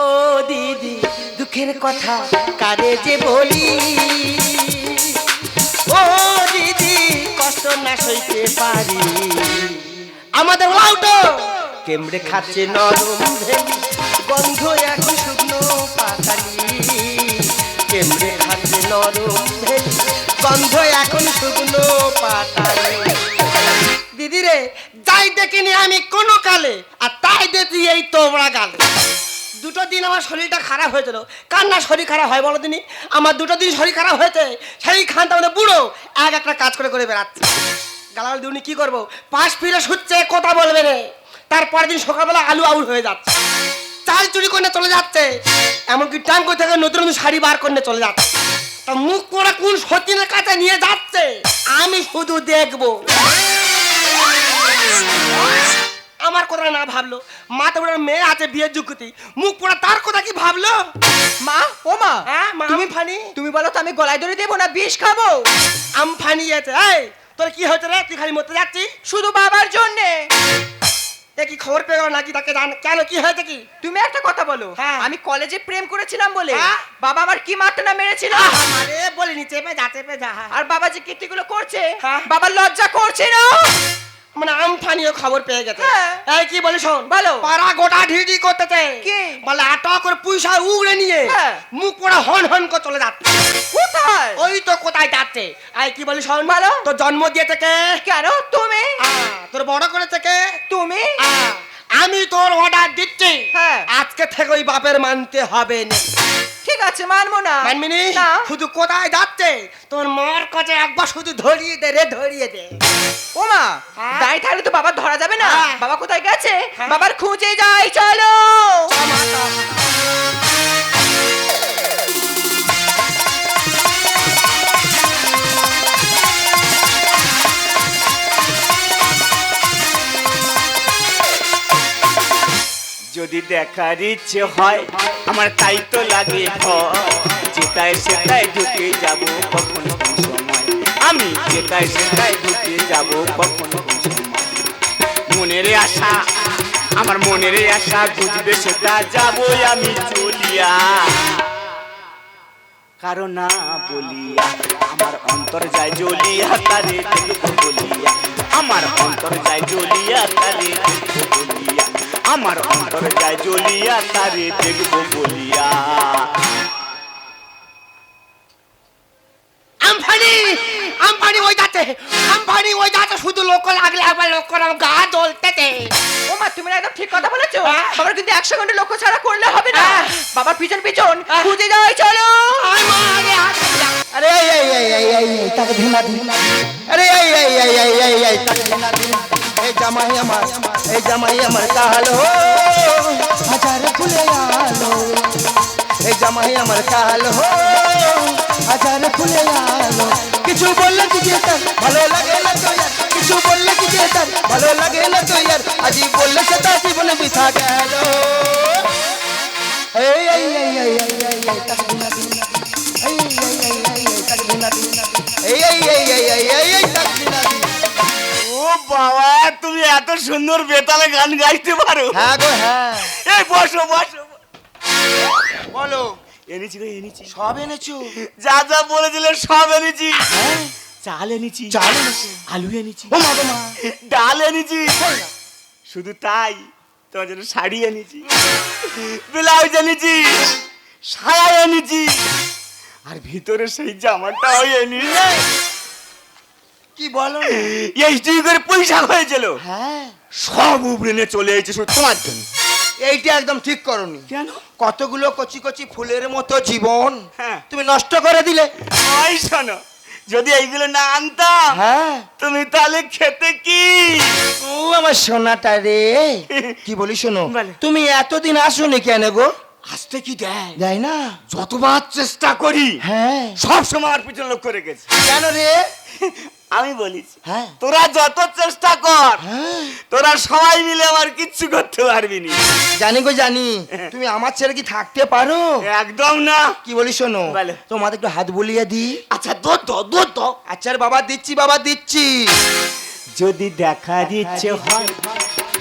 ও দিদি, দুঃখের কথা কারে যে বলি? ও দিদি, কষ্ট না সইতে পারি। আমাদের লাউটো কেমড়ে খাচ্ছে নরম ভেলি গন্ধ এখন শুকনো পাতালি। কেমড়ে খাচ্ছে নরম ভেলি গন্ধ এখন শুকনো পাতালি। দিদি রে, যাই দেখিনি আমি কোনো কালে, আর তাই দেখি এই তোমরা গালে। দুটো দিন আমার শরীরটা খারাপ হয়েছিল। কার না শরীর খারাপ হয় বলো দিনই আমার দুটো দিন শরীর খারাপ হয়েছে, সেই খানটা মানে বুড়ো, এক একটা কাজ করে করে বেড়াচ্ছে। গালাগাল দিউনি, কি করব? পাশ ফিরে শুচ্ছে, কথা বলবে রে তারপরের দিন সকালবেলা আলু আউল হয়ে যাচ্ছে। চাল চুরি করে চলে যাচ্ছে। এমনকি ট্যাঙ্কো থেকে নতুন নতুন শাড়ি বার করে চলে যাচ্ছে। তা মুখ করে কোন সতীনের কাছে নিয়ে যাচ্ছে? আমি শুধু দেখব। আমার কথা না ভাবলো। মাথা বড় মেয়ে আছে বিয়ের যুগতি মুখ পোড়া তার কথা কি ভাবলো? মা ও মা হ্যাঁ মা তুমি ফানি। তুমি বলো তো আমি গলায় ধরে দেবো না বিষ খাব? আম ফানি আছে। এই তোর কি হয়েছে রে? তুই খালি মরতে যাচ্ছিস? শুধু বাবার জন্যে। কি খবর পেয়ে গেল নাকি তাকে জান কেন কি হয়েছে কি? তুমি একটা কথা বলো হ্যাঁ। আমি কলেজে প্রেম করেছিলাম বলে। হ্যাঁ। বাবা আমার কি মারতে না মেরেছিল আরে বলিনি চেপে যা চেপে যা। আর বাবা যে কীর্তিগুলো করছে হ্যাঁ। বাবার লজ্জা করছে না। মানে আম ফানিও খবর পেয়ে গেছে। হ্যাঁ। এই কি বলি শোন? বলো। পাড়া গোটা ঢিডি করতেছে। কি? বলে আটক করে পয়সা উগড়ে নিয়ে হ্যাঁ। মুখ পোড়া হন হন করে চলে যাচ্ছে। কোথায়? ওই তো কোথায় যাচ্ছে? এই কি বলি শোন? বলো। তোর জন্ম দিয়েছে কে? কেন? তুমি? তোর বড় করেছে কে? তুমি? আমি তোর অর্ডার দিচ্ছি। হ্যাঁ। আজকে থেকে ওই বাপের মানতে হবে না। ঠিক আছে মানবো না। মানবিনি? না। শুধু কোথায় যাচ্ছে? তোর মার কাছে একবার শুধু ধরিয়ে দে রে ধরিয়ে দে। ও দাঁড়িয়ে থাকলে তো বাবা ধরা যাবে না। হ্যাঁ। বাবা কোথায় গেছে? হ্যাঁ। বাবার খুঁজে যাই চলো। যদি দেখার ইচ্ছে হয় আমার তাই তো লাগে ভয়। যেটায় সেটাই ঢুকে যাব কখন সময়। আমি যেটায় সেটাই ঢুকে যাব কখন সময়। মনের আশা, আমার মনের আশা বুঝবে সেটা যাবই আমি চলিয়া। কারণ না বলিয়া, আমার অন্তর যায় জ্বলিয়া, তারে বলিয়া। আমার অন্তর যায় জ্বলিয়া, তারে বলিয়া। আমার অন্তর যায় জ্বলিয়া, তারে দেখব বলিয়া আমফানি আমফানি ওই যাচ্ছে আমফানি ওই চোখ লাগলে আবার লক্ষ্য রাম গা জ্বলতেছে ও মা তুমি একদম ঠিক কথা বলেছ বাবার কিন্তু একশো ঘণ্টা লক্ষ্য ছাড়া করলে হবে না বাবার পিছন পিছন খুঁজে যাই চলো আরে তাকে ভেঙা দিন আরে এই এই এই এই এই এই তাকে ভেঙা দিন এই কিছু বললে ভালো লাগে না কিছু বললে কি যে তার ভালো লাগে না তো ইয়ার আজি বললে সেটা জীবনে বৃথা গেল এই এই এই এই এই এই এই তাক দিনা দিনা এই এই এই এই এই তাক দিনা দিনা এই এই এই এই এই এই এই তাক দিনা দিনা ও বাবা তুমি এত সুন্দর বেতালে গান গাইতে পারো হ্যাঁ গো হ্যাঁ এই বসো বসো বলো এনেছি গো এনেছি সব এনেছো যা যা বলেছিলে সব এনেছি চাল এনেছি চাল এনেছো? আলু এনেছি। ও মা মা। ডাল এনেছি। শুধু তাই তোমার জন্য শাড়ি এনেছি ব্লাউজ এনেছি সায়া এনেছি। আর ভিতরে সেই জামাটাও এনেছি কি বলো? এই তুই করে পয়সা হয়েছিল। হ্যাঁ। সব উপরে নিয়ে চলে এসেছে শুধু তোমার জন্য। এইটা একদম ঠিক করনি। কেন? কতগুলো কচি কচি ফুলের মতো জীবন হ্যাঁ। তুমি নষ্ট করে দিলে। ওই শোনো। যদি এইগুলো না আনতাম হ্যাঁ। তুমি তাহলে খেতে কি? ও আমার সোনাটা রে। কি বলি শোনো তুমি এতদিন আসোনি কেন গো? আসতে কি দেয়? যাই না। যতবার চেষ্টা করি হ্যাঁ। সব সময় আর পিছনে লক্ষ্য রেখেছি। কেন রে? আমি বলিছি হ্যাঁ। তোরা যত চেষ্টা কর হ্যাঁ। তোরা সবাই মিলে আমার কিচ্ছু করতে পারবি নি। জানি গো জানি। তুমি আমার ছেড়ে কি থাকতে পারো? একদম না। কি বলি শোনো। তোমাদের একটু হাত বুলিয়ে দি আচ্ছা দো দো দো দো আচ্ছা বাবা দিচ্ছি বাবা দিচ্ছি। যদি দেখার ইচ্ছে হয়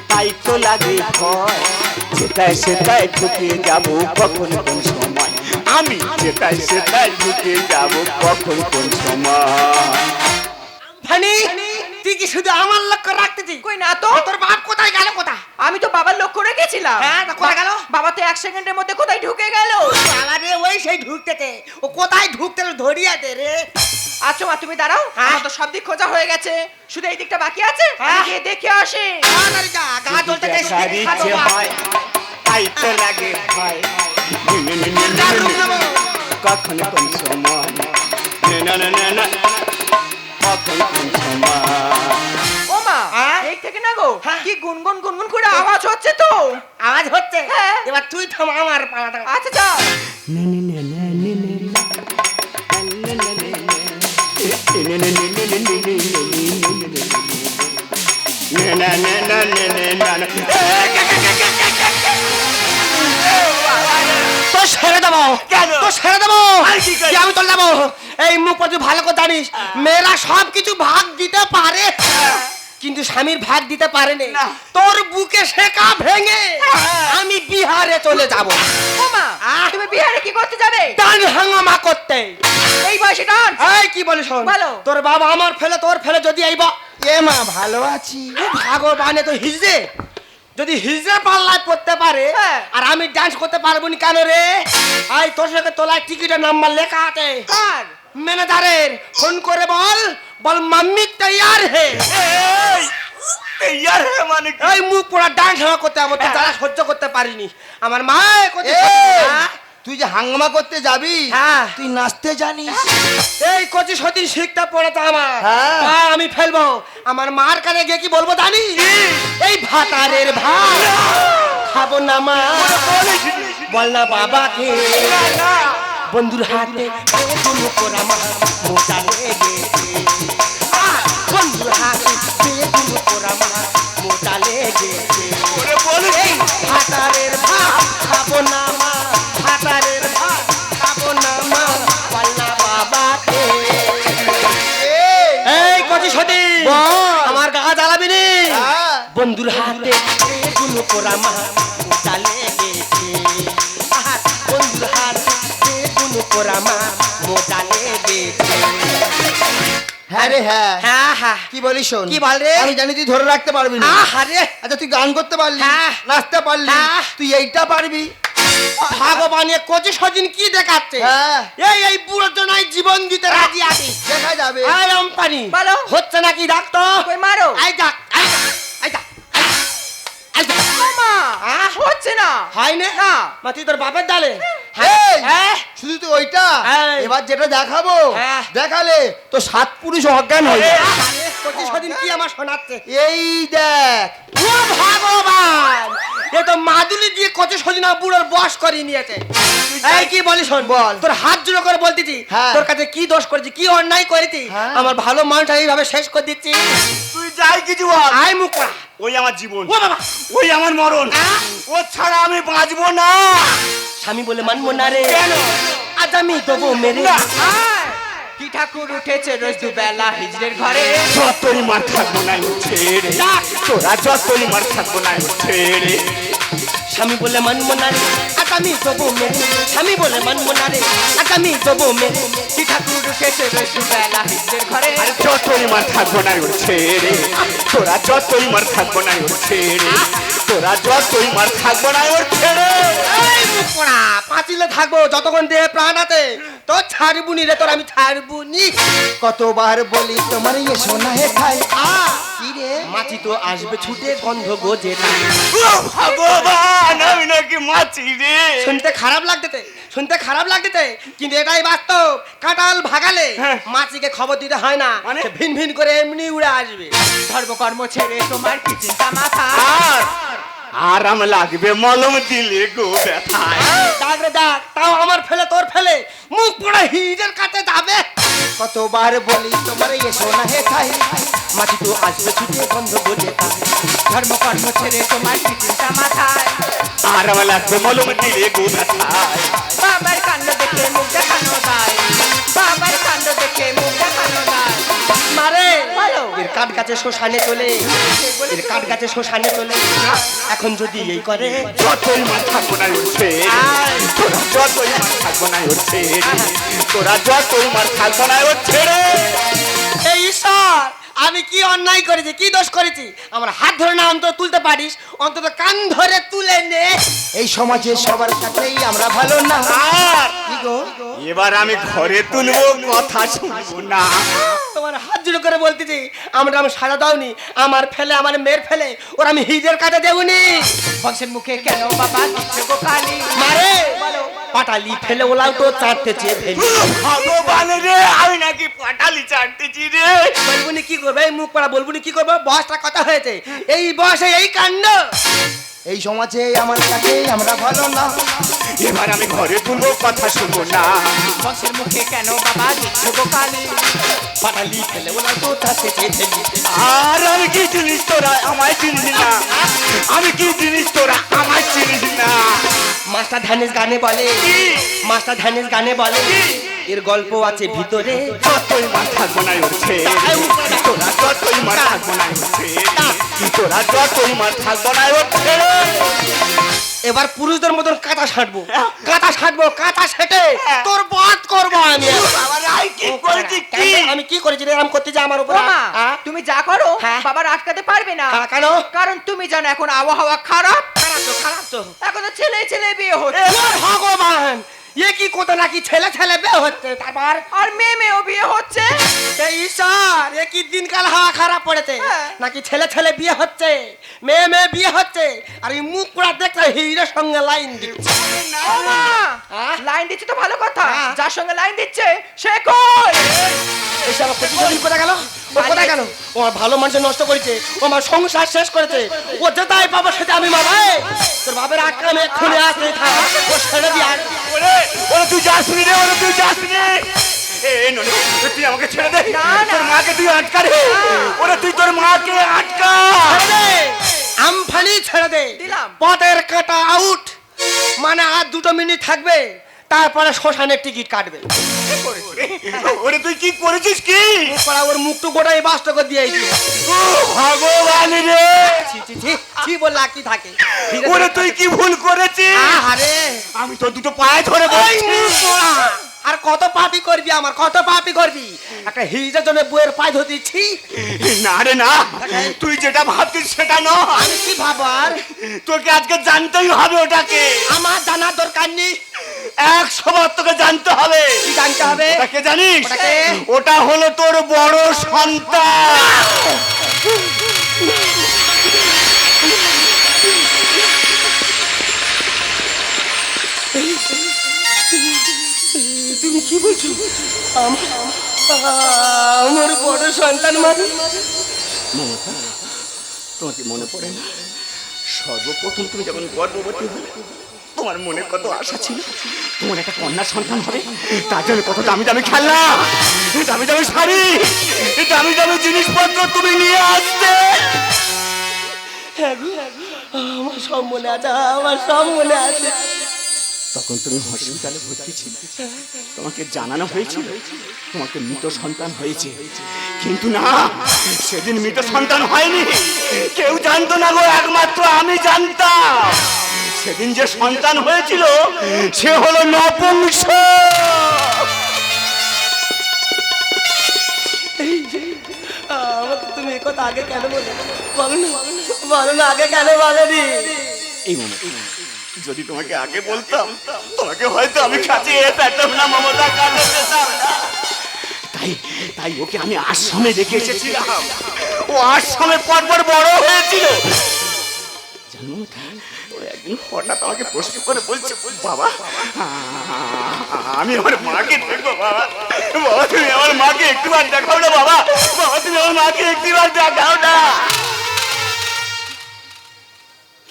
তাই তো লাগে ভয়। যেটাই সেটাই ঢুকে যাব কখন কোন সময়। আমি যেটাই সেটাই ঢুকে যাব কখন কোন সময়। ফানি তুই কি শুধু আমার লক্ষ্য রাখতেছি কই না তো? তোর বাপ কোথায় গেল কোথা আমি তো বাবার লক্ষ্য রেখেছিলাম। হ্যাঁ, কোথায় গেল? বাবা তো এক সেকেন্ডের মধ্যে কোথায় ঢুকে গেল? আরে ওই সেই ঢুকতেছে ও কোথায় ঢুকতে ধরিয়াতে রে? আচ্ছা মা তুমি দাঁড়াও। হ্যাঁ। আমার তো সব দিক খোঁজা হয়ে গেছে। শুধু এই দিকটা বাকি আছে? হ্যাঁ। গিয়ে দেখে আসি। গা হয় তাই তো লাগে। নেব। কখন কোন সময়? নে, না, না, না, না। কখন কোন সময় ও মা হ্যাঁ? এই থেকে না গো হ্যাঁ। কি গুনগুন গুনগুন করে আওয়াজ হচ্ছে তো আওয়াজ হচ্ছে হ্যাঁ। এবার তুই থাম আমার পাড়াটা আচ্ছা তো সেরে দেবো কেন? তো সেরে দেবো? আমি তোর দেবো এই মুখ তুই ভালো করে জানিস মেয়েরা সব কিছু ভাগ দিতে পারে। কিন্তু স্বামীর ভাগ দিতে পারেনি না। তোর বুকে শেখা ভেঙে আমি বিহারে চলে যাব। মা তুমি বিহারে কি করতে যাবে? টান হাঙ্গামা করতে। এই বয়সে ডান্স? এই কি বলিস। তোর বাবা আমার ফেলে তোর ফেলে যদি এই এ মা ভালো আছি। ভগবানে তো হিজড়ে। যদি হিজড়ে পাল্লায় পড়তে পারে হ্যাঁ। আর আমি ডান্স করতে পারব না কেন রে? আই তোর সঙ্গে তোলায় টিকিটের নাম্বার লেখা আছে। কার? ম্যানেজারের ফোন করে বল বল মাম্মি তৈয়ার হে। ইয়ার হে মানে? এই মুখ পোড়া ডান্স হাওয়া করতে আমার তো যারা সহ্য করতে পারিনি। আমার মা করতে হ্যাঁ? তুই যে হাঙ্গামা করতে যাবি হ্যাঁ। তুই নাচতে জানিস? এই কচি সতীন শিখতে পড়েছে আমার। হ্যাঁ। আমি ফেলব। আমার মার কানে গিয়ে কি বলব জানি এই ভাতারের ভাত। খাব না মা। বল না বাবাকে। বন্ধুর হাতে বেগুন পোড়া মা মোটা বন্ধুর হাতে বেগুন পোড়া মা মোটা বল এই ভাতারের ভাত খাব না মা ভাতারের ভাত খাব না মা না বাবাকে এই কচি সতী আমার গা জ্বালাবি। বন্ধুর হাতে বেগুন পোড়া মা মোটা লেগেছে পোড়া মা মোটা লেগেছে হ্যাঁ হ্যাঁ। হ্যাঁ হ্যাঁ। কি বলিস শোন? কি বল রে? আমি জানি তুই ধরে রাখতে পারবি না। আরে আচ্ছা তুই গান করতে পারলি হ্যাঁ। নাচতে পারলি হ্যাঁ। তুই এইটা পারবি। ভগবান কচি সদিন কি দেখাচ্ছে? হ্যাঁ। এই এই বুড়ো জনাই জীবন দিতে রাজি আছি দেখা যাবে। আই আম্পানি বলো। হচ্ছে নাকি ডাক্তার? কই মারো? আই যাক। মা। হচ্ছে না। হয় না। না। মা তুই তোর বাপের ডালে। হ্যাঁ? শুধু তুই ওইটা? এবার যেটা দেখাবো। দেখালে তো সাত পুরুষ অজ্ঞান যাবে। আরে, কচি সদিন কি আমার শোনাচ্ছে? এই দেখ। ও ভগবান! এ তো মাদুলি দিয়ে কচি সদিন বুড়োর বস করে নিয়েছে। এই কি বলিস শোন? বল। তোর হাত জুড়ে করে বলতেছি হ্যাঁ। তোর কাছে কি দোষ করেছি কি অন্যায় করেছি। আমার ভালো মানুষ এইভাবে শেষ করে দিচ্ছি। তুই যাই কিছু আয় মুখ করা ওই আমার জীবন। ও বাবা। ওই আমার মরণ। ও ছাড়া আমি বাঁচবো না। স্বামী বলে মানবো না রে। আজ আমি দেবো মেরে। কি ঠাকুর উঠেছে রোজ দুবেলা হিজড়ের ঘরে? যতই মার থাকব না ছেড়ে। তোরা যতই মার থাকব না ছেড়ে। স্বামী বলে মানবো না রে। আজ আমি দেবো মেরে। স্বামী বলে মানবো না রে। আজ আমি দেবো মেরে। কি ঠাকুর রোজ দুবেলা হিজড়ের ঘরে। আরে যতই মার থাকব না ওর ছেড়ে তোরা যতই মার থাকব না ওর ছেড়ে তোরা যতই মার থাকব না ওর ছেড়ে। এই মুখ পোড়া পাঁচিলে থাকব যতক্ষণ দেহে প্রাণ আছে। তোর ছাড়বুনি রে তোর আমি ছাড়বুনি। কতবার বলি তোমার ইয়ে সোনা হে খাই। আ কি রে? মাছি তো আসবে ছুটে গন্ধ গোজে না ও ভগবান আমি নাকি মাছি রে। শুনতে খারাপ লাগতেছে শুনতে খারাপ লাগতেছে কিন্তু এটাই বাস্তব। কাঁটাল ভাগালে হ্যাঁ। মাছিকে খবর দিতে হয় না মানে? সে ভিন ভিন করে এমনি উড়ে আসবে। ধর্মকর্ম ছেড়ে তোমার কি চিন্তা মাথা? আরাম লাগবে মলম দিলে গো ব্যথায় ডাক রে ডাক তাও আমার ফেলে তোর ফেলে। মুখ পোড়া হিজের কাছে যাবে। কতবার বলি তোমার ইয়ে সোনা হে খাই মাছি তো আসবে ছুটে গন্ধ গোজে না ধর্মকর্ম ছেড়ে তোমার কি চিন্তা মাথায়। আরাম লাগবে মলম দিলে গো ব্যথায়। বাবার কাণ্ড দেখে মুখ দেখানো দায় বাবার কাঠ গাছে শ্মশানে চলে। এর কাঠ গাছে শ্মশানে চলে। এখন যদি এই করে যতই মার থাকব না উঠছে তোরা যতই মার থাকব না উঠছে তোরা যতই মার থাকব না উঠছে রে। এই ঈশ্বর! আমি কি অন্যায় করেছি কি দোষ করেছি? আমার হাত ধরে না অন্তত তুলতে পারিস অন্তত কান ধরে তুলে নে। এই সমাজে সবার কাছেই আমরা ভালো না। আর কি গো? এবার আমি ঘরে তুলবো কথা শুনব না। তোমার হাত জুড়ে করে বলতেছি আমরা আমি সাজা দাওনি আমার ফেলে আমার মেয়ের ফেলে ওর আমি হিজের কাজে দেবনি বংশের মুখে কেন বাবা দিচ্ছে কালি মারে! পাটালি ফেলে ওলাও তো ফেলি। ভগবান রে আমি নাকি পাটালি চাটতেছি রে। বলবুনি কি করবে এই মুখ পড়া বলবুনি কি করবে? বয়সটা কথা হয়েছে? এই বয়সে এই কাণ্ড। এই সমাজে আমার কাছেই আমরা ভালো না। এবার আমি ঘরে তুলবো কথা শুনব না। বংশের মুখে কেন বাবা দিচ্ছে গো কালি পাটালি ফেলে ওলাও তো ফেলি আর আমি কি জিনিস তোরা আমায় চিনিস না? আমি কি জিনিস তোরা আমায় চিনিস না? মাস্টার ধ্যানেশ গানে বলে। মাস্টার ধ্যানেশ গানে বলে। এর গল্প আছে ভিতরে। মার থাকব না উঠছে। তোরা মার থাকব না উঠছে। তোরা মার থাকব না উঠছে এবার পুরুষদের মতন কাঁটা ছাঁটবো কাঁটা ছাঁটবো কাঁটা সেটে তোর বাদ করব আমি। আমি কি করেছি রে? এরম করতে যে আমার উপর। হ্যাঁ? তুমি যা করো হ্যাঁ। বাবার আটকাতে পারবে না। হ্যাঁ, কেন? কারণ তুমি জানো এখন আবহাওয়া খারাপ। খারাপ তো খারাপ তো। এখন তো ছেলে ছেলে বিয়ে হচ্ছে। ভগবান এ কি কোথা নাকি ছেলে ছেলে বিয়ে হচ্ছে? তারপর? আর মেয়ে মেয়েও বিয়ে হচ্ছে? ঈশ্বর এ কি দিনকাল হাওয়া খারাপ পড়েছে? হ্যাঁ। নাকি ছেলে ছেলে বিয়ে হচ্ছে? মেয়ে মেয়ে বিয়ে হচ্ছে আর এই মুখ পুরা দেখলে হিরের সঙ্গে লাইন দিচ্ছে? লাইন দিচ্ছে তো ভালো কথা। যার সঙ্গে লাইন দিচ্ছে সে কই? এসব প্রতিদিন গেল? ও গেল? ও ভালো মানুষ নষ্ট করেছে। ও আমার সংসার শেষ করেছে। ও যেটাই পাবো সেটা আমি মারা তোর বাপের আটকা এক্ষুনি আসতে থাক। ও ছেড়ে দিয়ে ওরে ওরে তুই যাস নি রে ওরে তুই যাস নি। তুই আমাকে ছেড়ে দে। তোর মাকে তুই আটকা রে ওরে তুই তোর মাকে ছেড়ে দে আমফানি ছেড়ে দে। দিলাম। পথের কাটা আউট মানে আর দুটো মিনিট থাকবে তারপরে শ্মশানের টিকিট কাটবে। ওরে তুই কি করেছিস কি? পাড়া ওর মুখটু বাস্ত করে দিয়েছি ভগবান রে! ছি ছি ছি ছি বললা কি থাকে? ওরে তুই কি ভুল করেছিস? আরে আমি তো দুটো পায়ে ধরে বলছি। আর কত পাপি করবি আমার কত পাপি করবি? একটা হিজের জন্য বইয়ের পায়ে ধরে দিচ্ছি। না রে না। তুই যেটা ভাবছিস সেটা নয় আমি কি ভাবার তোকে আজকে জানতেই হবে ওটাকে। আমার জানার দরকার নেই। একশো বার তোকে জানতে হবে। কি জানতে হবে? জানিস? ওটা হলো তোর বড় সন্তান। তুমি কি বলছো? আমার বড় সন্তান মানে তোমাকে মনে পড়ে না? সর্বপ্রথম তুমি যখন গর্ভবতী হলে তোমার মনে কত আশা ছিল? তোমার একটা কন্যা সন্তান হবে? তার জন্য কত দামি দামি খেলনা দামি দামি শাড়ি দামি দামি জিনিসপত্র তুমি নিয়ে আসতে। হ্যাঁ আমার সব মনে আছে আমার সব মনে আছে। তখন তুমি হসপিটালে ভর্তি ছিলে। তোমাকে জানানো হয়েছিল তোমাকে মৃত সন্তান হয়েছে। কিন্তু না সেদিন মৃত সন্তান হয়নি। কেউ জানতো না গো একমাত্র আমি জানতাম। সেদিন যে সন্তান হয়েছিল সে হলো নপুংস। আমাকে তুমি কথা আগে কেন বলে? বলো না বলো আগে কেন বলেনি এই মামা যদি তোমাকে আগে বলতাম, তোমাকে হয়তো আমি কাছে পেতাম না, মমতা তাই তাই ওকে আমি আশ্রমে রেখে এসেছিলাম। ও আশ্রমে পর পর বড় হয়েছিল। জানো একদিন হঠাৎ আমাকে প্রশ্ন করে বলছে, বাবা, আমি আমার মাকে দেখব, বাবা। বাবা, তুমি আমার মাকে একটুবার দেখাও না, বাবা। বাবা, তুমি আমার মাকে একটিবার দেখাও না।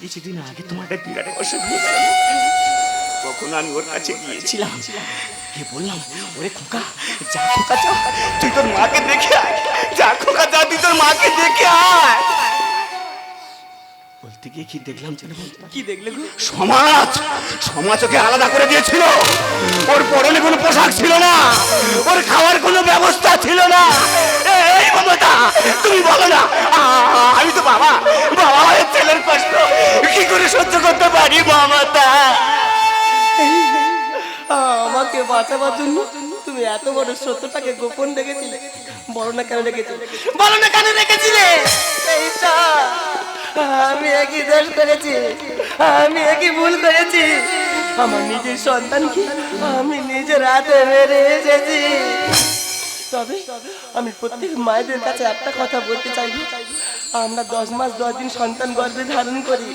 কিছুদিন আগে তোমার একটা বিরাট অসুখ। তখন আমি ওর কাছে গিয়েছিলাম। গিয়ে বললাম, ওরে খোকা, যা খোকা, যা, তুই তোর মাকে দেখে আয়। যা খোকা, যা, তুই তোর মাকে দেখে আয়। বলতে থেকে কি দেখলাম জানো কি দেখলে সমাজ। সমাজ ওকে আলাদা করে দিয়েছিল। ওর পরনে কোনো পোশাক ছিল না। ওর খাওয়ার কোনো ব্যবস্থা ছিল না। এই মমতা তুমি বলো না। আমি তো বাবা। বাবা ছেলের কষ্ট। কি করে সহ্য করতে পারি মমতা? আমাকে বাঁচাবার জন্য তুমি এত বড় সত্যটাকে গোপন রেখেছিলে। বলো না কেন রেখেছিলে? বলো না কেন রেখেছিলে? এইটা আমি একই দোষ করেছি, আমি একই ভুল করেছি। আমার নিজের সন্তানকে আমি নিজের হাতে মেরে এসেছি। তবে আমি প্রত্যেক মায়েদের কাছে একটা কথা বলতে চাইব। আমরা দশ মাস, দশ দিন সন্তান গর্ভে ধারণ করি।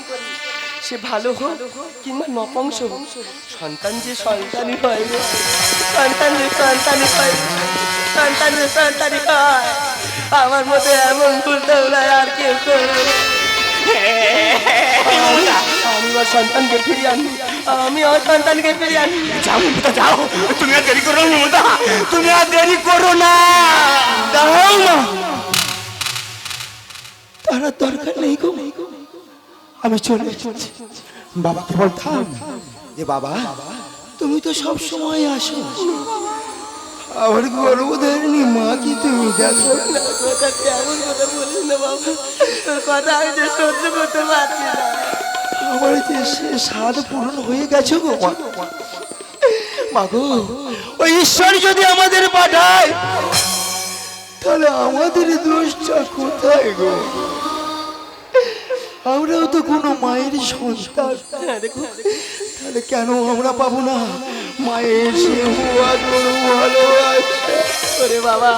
সে ভালো হোক কিংবা নপংস হোক, সন্তান যে সন্তানই হয় সন্তান যে সন্তানই হয়, সন্তান যে সন্তানই হয়। আমার মতো এমন ভুল তোমরা আর কেউ করবে। আমি আমার সন্তানকে ফিরিয়ে আনি আমি আমার সন্তানকে ফিরিয়ে আনি যাও। মমতা যাও, তুমি আর দেরি করো মমতা তুমি আর দেরি করো না। দাঁড়াও না তারা দরকার নেই গো। আমি চলে এসেছি। বাবাকে বলতাম যে বাবা, তুমি তো সব সময় আসো। আমার গর্ভধারিণী মা কি তুমি দেখো? কথা কথা করতে না আমার সে পূরণ হয়ে গেছে গো ওই ঈশ্বর যদি আমাদের পাঠায়, তাহলে গো? আমরাও তো কোনো মায়ের হ্যাঁ তাহলে কেন আমরা পাবো না? মায়ের সে ভালোবাসা ওরে বাবা।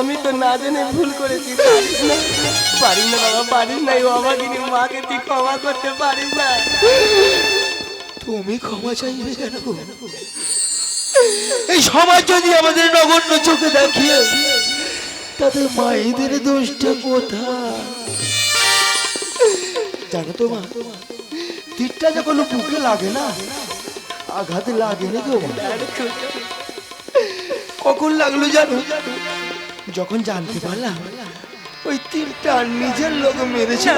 আমি তো না জেনে ভুল করেছি, পারিস না। পারিস না বাবা, পারিস না। এই অবাগিনী মাকে তুই ক্ষমা করতে পারিস না। তুমি ক্ষমা চাইবে কেন? এই সমাজ যদি আমাদের নগণ্য চোখে দেখিয়ে তাদের মায়েদের দোষটা কোথায়? জানো তো মা, তীরটা যখন বুকে লাগে না, আঘাত লাগে না মা। কখন লাগল জানো? যখন জানতে পারলাম ওই তীরটা নিজের লোক মেরেছে।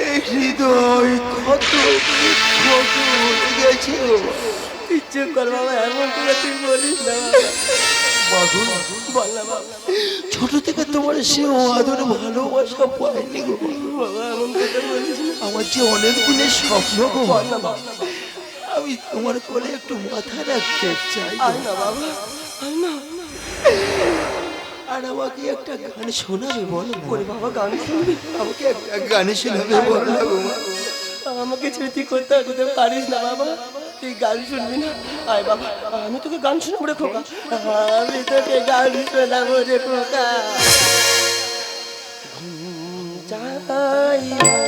এই হৃদয় কত কত গেছে। ইচ্ছে কর বাবা এমন করে তুই বলিস না ছোট থেকে তোমার সে আদর ভালোবাসা পাইনি গো। বাবা এমন কথা বলিস আমার যে অনেক দিনের স্বপ্ন গো। বাবা আমি তোমার কোলে একটু মাথা রাখতে চাই। না বাবা না আর আমাকে একটা গান শোনাবে বলো ওরে বাবা গান শুনবি? আমাকে একটা গান শোনাবে বলো। আমাকে স্মৃতি করতে করতে পারিস না বাবা? তুই গান শুনবি না? আয় বাবা আমি তোকে গান শোনাবো রে খোকা। আমি তোকে গান শোনাবো রে খোকা। যাই।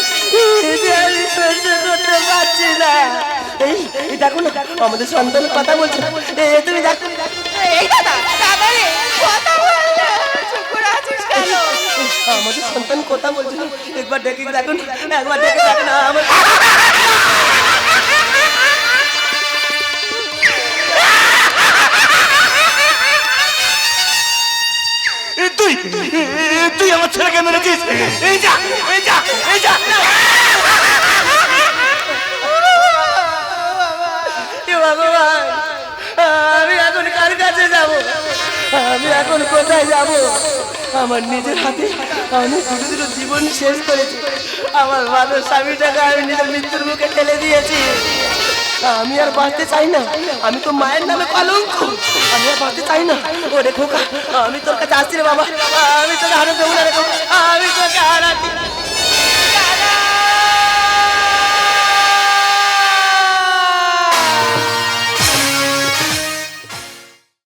আমাদের সন্তানের কথা বলছে তুমি আমাদের সন্তান কথা বলছে একবার ডেকে দেখো না একবার ডেকে দেখো না আমার তুই তুই আমার ছেলেকে মেরেছিস। এই যা এই যা, এই আমি এখন কোথায় যাব? আমার নিজের হাতে আমি দুটো দুটো জীবন শেষ করেছি। আমার ভালো স্বামীটাকে আমি নিজের মৃত্যুর মুখে ঠেলে দিয়েছি। আমি আর বাঁচতে চাই না। আমি তো মায়ের নামে কলঙ্ক। আমি আর বাঁচতে চাই না। ওরে খোকা, আমি তোর কাছে আসছি রে বাবা। আমি তোকে হারাতে দেবো না রে। আমি তোকে হারাতে